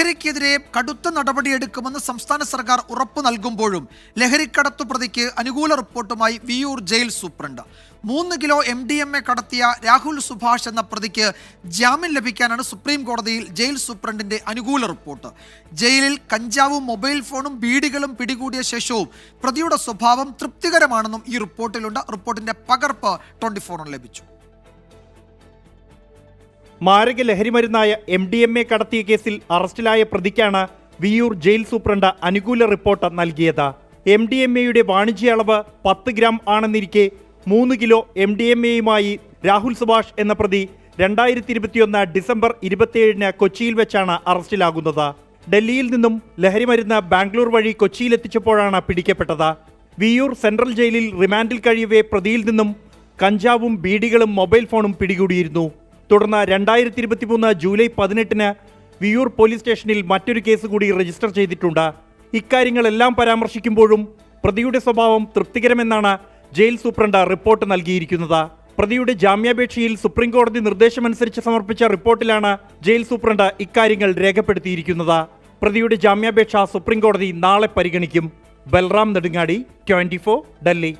ലഹരിക്കെതിരെ കടുത്ത നടപടിയെടുക്കുമെന്ന് സംസ്ഥാന സർക്കാർ ഉറപ്പു നൽകുമ്പോഴും ലഹരിക്കടത്തു പ്രതിക്ക് അനുകൂല റിപ്പോർട്ടുമായി വിയൂർ ജയിൽ സൂപ്രണ്ട്. മൂന്ന് kilo M D M A കടത്തിയ രാഹുൽ സുഭാഷ് എന്ന പ്രതിക്ക് ജാമ്യം ലഭിക്കാനാണ് സുപ്രീം കോടതിയിൽ ജയിൽ സൂപ്രണ്ടിന്റെ അനുകൂല റിപ്പോർട്ട്. ജയിലിൽ കഞ്ചാവും മൊബൈൽ ഫോണും ബീഡികളും പിടികൂടിയ ശേഷവും പ്രതിയുടെ സ്വഭാവം തൃപ്തികരമാണെന്നും ഈ റിപ്പോർട്ടിലുണ്ട്. റിപ്പോർട്ടിന്റെ പകർപ്പ് ട്വന്റി ഫോറിന് ലഭിച്ചു. മാരക ലഹരിമരുന്നായ എം ഡി എം എ കടത്തിയ കേസിൽ അറസ്റ്റിലായ പ്രതിക്കാണ് വിയൂർ ജയിൽ സൂപ്രണ്ട് അനുകൂല റിപ്പോർട്ട് നൽകിയത്. എം ഡി എം എയുടെ വാണിജ്യ അളവ് പത്ത് ഗ്രാം ആണെന്നിരിക്കെ മൂന്ന് കിലോ എം ഡി എം എയുമായി രാഹുൽ സുഭാഷ് എന്ന പ്രതി രണ്ടായിരത്തി ഇരുപത്തിയൊന്ന് ഡിസംബർ ഇരുപത്തിയേഴിന് കൊച്ചിയിൽ വെച്ചാണ് അറസ്റ്റിലാകുന്നത്. ഡൽഹിയിൽ നിന്നും ലഹരിമരുന്ന് ബാംഗ്ലൂർ വഴി കൊച്ചിയിലെത്തിച്ചപ്പോഴാണ് പിടിക്കപ്പെട്ടത്. വിയൂർ സെൻട്രൽ ജയിലിൽ റിമാൻഡിൽ കഴിയവേ പ്രതിയിൽ നിന്നും കഞ്ചാവും ബീഡികളും മൊബൈൽ ഫോണും പിടികൂടിയിരുന്നു. തുടർന്ന് രണ്ടായിരത്തി ഇരുപത്തി മൂന്ന് ജൂലൈ പതിനെട്ടിന് വിയൂർ പോലീസ് സ്റ്റേഷനിൽ മറ്റൊരു കേസ് കൂടി രജിസ്റ്റർ ചെയ്തിട്ടുണ്ട്. ഇക്കാര്യങ്ങളെല്ലാം പരാമർശിക്കുമ്പോഴും പ്രതിയുടെ സ്വഭാവം തൃപ്തികരമെന്നാണ് ജയിൽ സൂപ്രണ്ട് റിപ്പോർട്ട് നൽകിയിരിക്കുന്നത്. പ്രതിയുടെ ജാമ്യാപേക്ഷയിൽ സുപ്രീംകോടതി നിർദ്ദേശമനുസരിച്ച് സമർപ്പിച്ച റിപ്പോർട്ടിലാണ് ജയിൽ സൂപ്രണ്ട് ഇക്കാര്യങ്ങൾ രേഖപ്പെടുത്തിയിരിക്കുന്നത്. പ്രതിയുടെ ജാമ്യാപേക്ഷ സുപ്രീംകോടതി നാളെ പരിഗണിക്കും. ബൽറാം നെടുങ്ങാടി ട്വന്റി ഡൽഹി.